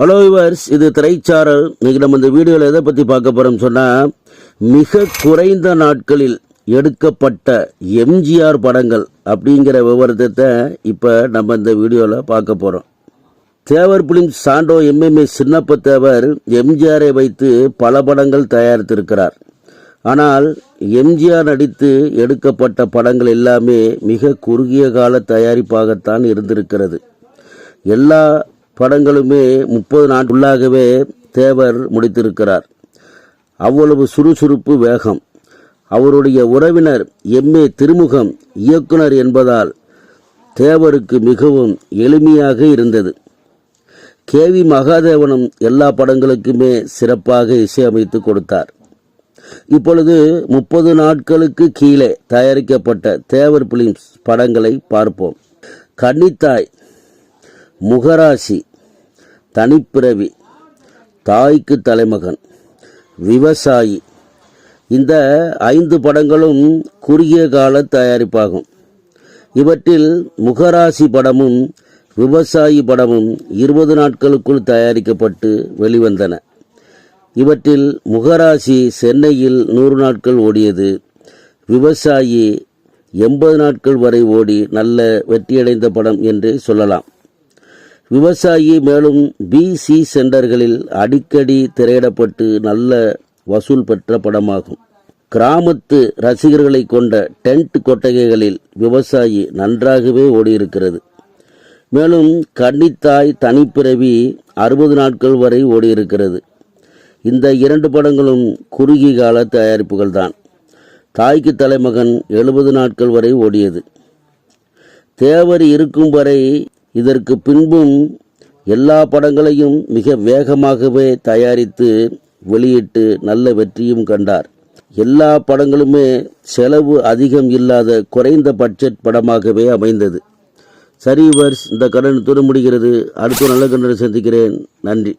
Hello yours இது திரைச்சாரல். இன்னைக்கு நம்ம இந்த வீடியோவில் எதை பற்றி பார்க்க போகிறோம் சொன்னால் மிக குறைந்த நாட்களில் எடுக்கப்பட்ட எம்ஜிஆர் படங்கள் அப்படிங்கிற விவரத்தை இப்போ நம்ம இந்த வீடியோவில் பார்க்க போகிறோம் Devar film Sandow MMA Chinnappa Devar எம்ஜிஆரை வைத்து பல படங்கள் தயாரித்திருக்கிறார். ஆனால் எம்ஜிஆர் நடித்து எடுக்கப்பட்ட படங்கள் எல்லாமே மிக குறுகிய கால தயாரிப்பாகத்தான் இருந்திருக்கிறது. எல்லா படங்களுமே முப்பது நாட்குள்ளாகவே தேவர் முடித்திருக்கிறார். அவ்வளவு சுறுசுறுப்பு வேகம். அவருடைய உறவினர் எம்ஏ திருமுகம் இயக்குனர் என்பதால் தேவருக்கு மிகவும் எளிமையாக இருந்தது. கேவி மகாதேவனும் எல்லா படங்களுக்குமே சிறப்பாக இசையமைத்து கொடுத்தார். இப்பொழுது முப்பது நாட்களுக்கு கீழே தயாரிக்கப்பட்ட தேவர் பிலிம்ஸ் படங்களை பார்ப்போம். கன்னித்தாய் முகராசி தனிப்பிறவி தாய்க்கு தலைமகன் விவசாயி. இந்த ஐந்து படங்களும் குறுகிய கால தயாரிப்பாகும். இவற்றில் முகராசி படமும் விவசாயி படமும் இருபது நாட்களுக்குள் தயாரிக்கப்பட்டு வெளிவந்தன. இவற்றில் முகராசி சென்னையில் நூறு நாட்கள் ஓடியது விவசாயி எண்பது நாட்கள் வரை ஓடி நல்ல வெற்றியடைந்த படம் என்று சொல்லலாம். விவசாயி மேலும் பிசி சென்டர்களில் அடிக்கடி திரையிடப்பட்டு நல்ல வசூல் பெற்ற படமாகும். கிராமத்து ரசிகர்களை கொண்ட டென்ட் கொட்டகைகளில் விவசாயி நன்றாகவே ஓடியிருக்கிறது. மேலும் கன்னித்தாய் தனிப்பிறவி அறுபது நாட்கள் வரை ஓடியிருக்கிறது. இந்த இரண்டு படங்களும் குறுகிய கால தயாரிப்புகள் தான். தாய்க்கு தலைமகன் எழுபது நாட்கள் வரை ஓடியது. தேவர் இருக்கும் வரை இதற்கு பின்பும் எல்லா படங்களையும் மிக வேகமாகவே தயாரித்து வெளியிட்டு நல்ல வெற்றியும் கண்டார். எல்லா படங்களுமே செலவு அதிகம் இல்லாத குறைந்த பட்ஜெட் படமாகவே அமைந்தது. சரி வர்ஸ் இந்த கடன் துணை முடிகிறது. அடுத்த நல்ல கண்டனை சந்திக்கிறேன். நன்றி.